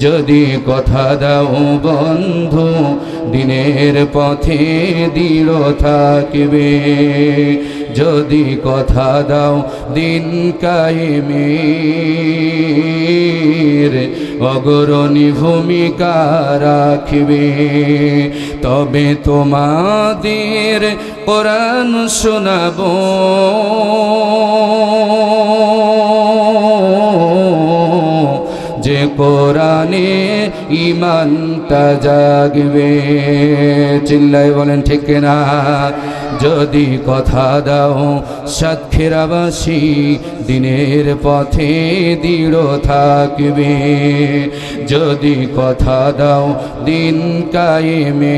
যদি কথা দাও বন্ধু, দিনের পথে দৃঢ় থাকবে। যদি কথা দাও দিন কায়েমের, অগ্রণী ভূমিকা রাখবে। তবে তোমাদের কোরআন শোনাবো। কোরআনে ইমানটা জাগবে। চিল্লাই বলেন, ঠিক না যদি কথা দাও সাতক্ষীরাবাসী, দিনের পথে দৃঢ় থাকবে। যদি কথা দাও দিন কায়েমের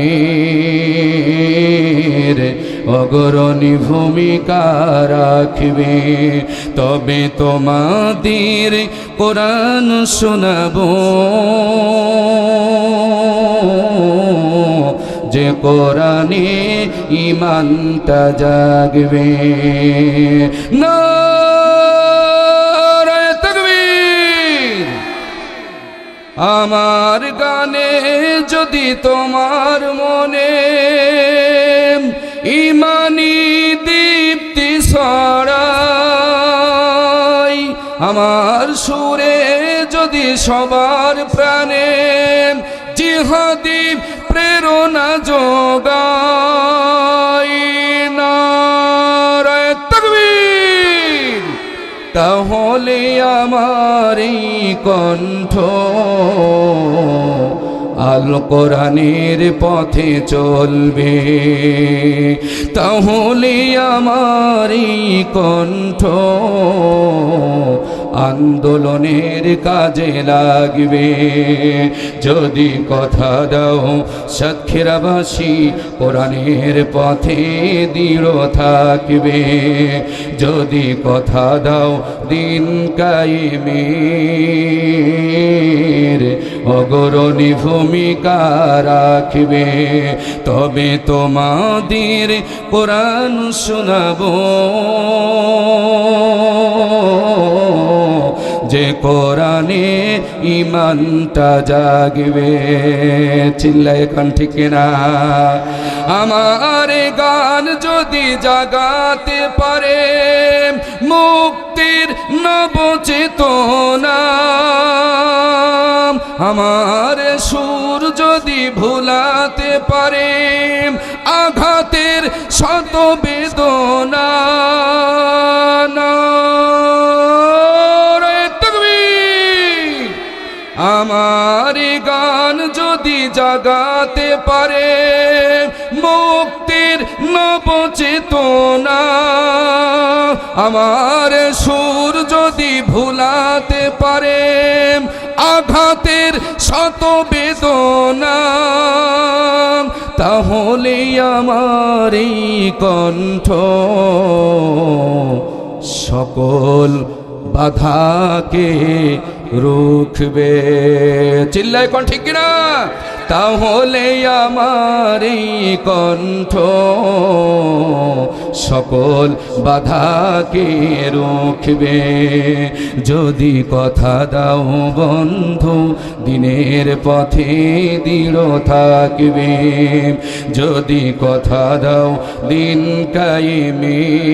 অগ্রণী ভূমিকা রাখবে। তবে তোমাদের কোরআন শোনাবো। যে কোরআনে ইমানটা জাগবে। তাকবীর। আমার গানে যদি তোমার আমার সুরে যদি সবার প্রাণে জিহাদি প্রেরণা তাকবীর। তাহলে আমার কণ্ঠ আল কোরআনের পথে চলবে। তাহলে আমার কণ্ঠ আন্দোলনের কাজে লাগবে। যদি কথা দাও সাক্ষীরাবাসী কোরআনের পথে দৃঢ় থাকবে। যদি কথা দাও দিন কায়েমের অগরণী ভূমিকা রাখবে। তবে তোমাদের কোরআন শোনাবো। কোরআনে ইমানটা জাগবে। চিল্লাই এখন ঠিক না আমার গান যদি জাগাতে পারে, মুক্তির নবচেতনা আমার সুর যদি ভুলাতে পারে আমার গান যদি জাগাতে পারে, মুক্তির নবচেতনা আমার সুর যদি ভুলাতে পারে, আঘাতের শত বেদনা, তাহলে আমার এই কণ্ঠ সকল বাধাকে রুখবে। চিল্লায় কণ্ঠ, ঠিক কিনা? তাহলে আমার কণ্ঠ সকল বাধাকে রুখবে। যদি কথা দাও বন্ধু, দিনের পথে দৃঢ় থাকবে। যদি কথা দাও দিন কায়েমে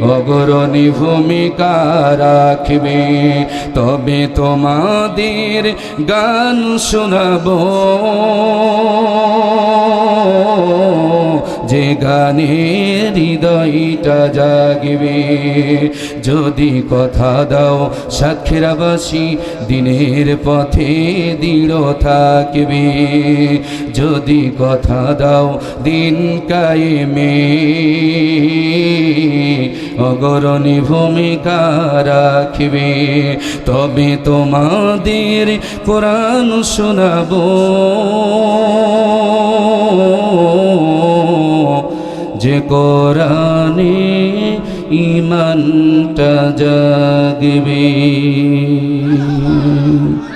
অগ্রণী ভূমিকা রাখবে। তবে তোমাদের গান শোনাবো। গানে হৃদয়টা জাগবে। যদি কথা দাও সাক্ষীরাবাসী, দিনের পথে দৃঢ় থাকবে। যদি কথা দাও দিন কায়েমে, অগরণী ভূমিকা রাখবে। তবে তোমাদের কোরআন শোনাবো। যে কোরআনে ইমানটা জাগবে।